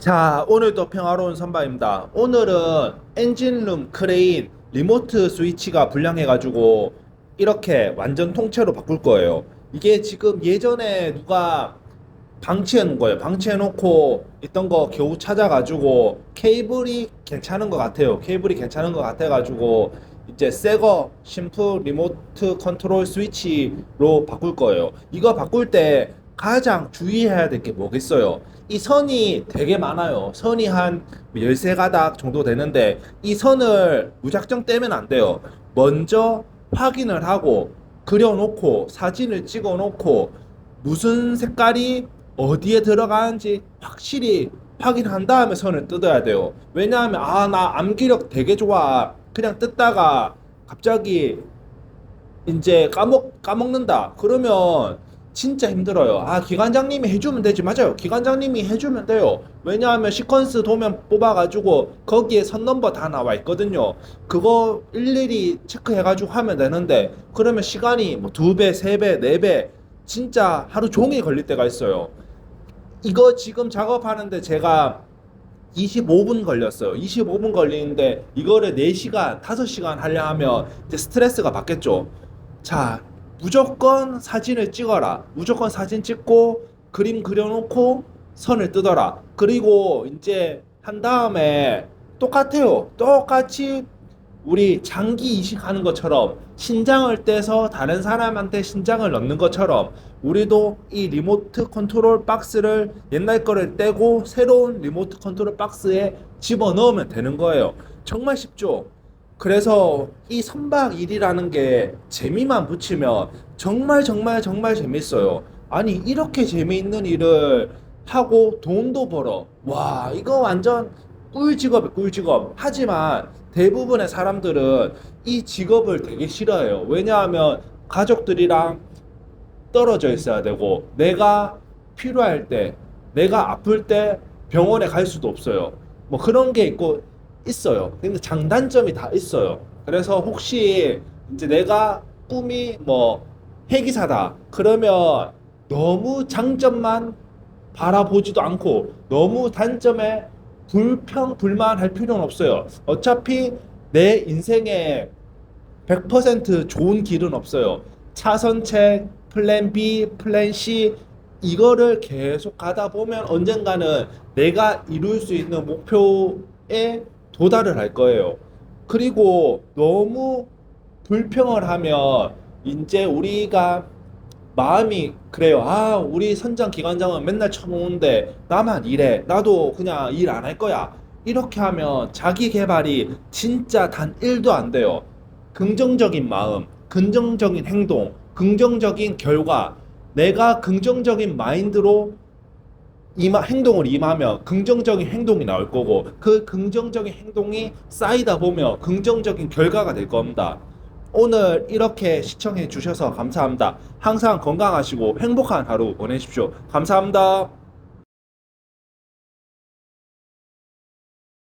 자, 오늘도 평화로운 선바입니다. 오늘은 엔진룸 크레인 리모트 스위치가 불량해 가지고 이렇게 완전 통째로 바꿀 거예요. 이게 지금 예전에 누가 방치해 놓은 거예요. 방치해 놓고 있던 거 겨우 찾아 가지고 케이블이 괜찮은 것 같아요. 케이블이 괜찮은 것 같아 가지고 이제 새거 심플 리모트 컨트롤 스위치로 바꿀 거예요. 이거 바꿀 때 가장 주의해야 될 게 뭐겠어요? 이 선이 되게 많아요. 선이 한 13가닥 정도 되는데 이 선을 무작정 떼면 안 돼요. 먼저 확인을 하고 그려놓고 사진을 찍어 놓고 무슨 색깔이 어디에 들어가는지 확실히 확인한 다음에 선을 뜯어야 돼요. 왜냐하면 아 나 암기력 되게 좋아. 그냥 뜯다가 갑자기 이제 까먹 까먹는다. 그러면 진짜 힘들어요. 아 기관장님이 해주면 되지 맞아요. 기관장님이 해주면 돼요. 왜냐하면 시퀀스 도면 뽑아가지고 거기에 선 넘버 다 나와 있거든요. 그거 일일이 체크해가지고 하면 되는데 그러면 시간이 뭐 두 배, 세 배, 네 배 진짜 하루 종일 걸릴 때가 있어요. 이거 지금 작업하는데 제가 25분 걸렸어요. 25분 걸리는데 이거를 4시간, 5시간 하려 하면 이제 스트레스가 받겠죠. 자, 무조건 사진을 찍어라. 무조건 사진 찍고 그림 그려놓고 선을 뜯어라. 그리고 이제 한 다음에 똑같아요. 똑같이 우리 장기 이식하는 것처럼 신장을 떼서 다른 사람한테 신장을 넣는 것처럼 우리도 이 리모트 컨트롤 박스를 옛날 거를 떼고 새로운 리모트 컨트롤 박스에 집어 넣으면 되는 거예요. 정말 쉽죠? 그래서 이 선박 일이라는 게 재미만 붙이면 정말 정말 정말 재밌어요. 아니 이렇게 재미있는 일을 하고 돈도 벌어. 와 이거 완전 꿀 직업. 하지만 대부분의 사람들은 이 직업을 되게 싫어해요. 왜냐하면 가족들이랑 떨어져 있어야 되고 내가 필요할 때 내가 아플 때 병원에 갈 수도 없어요. 뭐 그런 게 있고 있어요. 근데 장단점이 다 있어요. 그래서 혹시 이제 내가 꿈이 뭐 회기사다. 그러면 너무 장점만 바라보지도 않고 너무 단점에 불평 불만할 필요는 없어요. 어차피 내 인생에 100% 좋은 길은 없어요. 차선책, 플랜 B, 플랜 C 이거를 계속 가다 보면 언젠가는 내가 이룰 수 있는 목표에 도달을 할 거예요. 그리고 너무 불평을 하면 이제 우리가 마음이 그래요. 아, 우리 선장 기관장은 맨날 쳐놓는데 나만 일해. 나도 그냥 일 안 할 거야. 이렇게 하면 자기 개발이 진짜 단 1도 안 돼요. 긍정적인 마음, 긍정적인 행동, 긍정적인 결과, 내가 긍정적인 마인드로 임하, 행동을 임하면 긍정적인 행동이 나올 거고 그 긍정적인 행동이 쌓이다 보면 긍정적인 결과가 될 겁니다. 오늘 이렇게 시청해 주셔서 감사합니다. 항상 건강하시고 행복한 하루 보내십시오. 감사합니다.